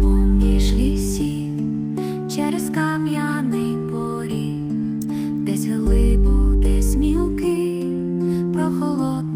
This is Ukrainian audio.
поміж гір, через кам'яний поріг, десь глибо, десь мілкий, прохолодний.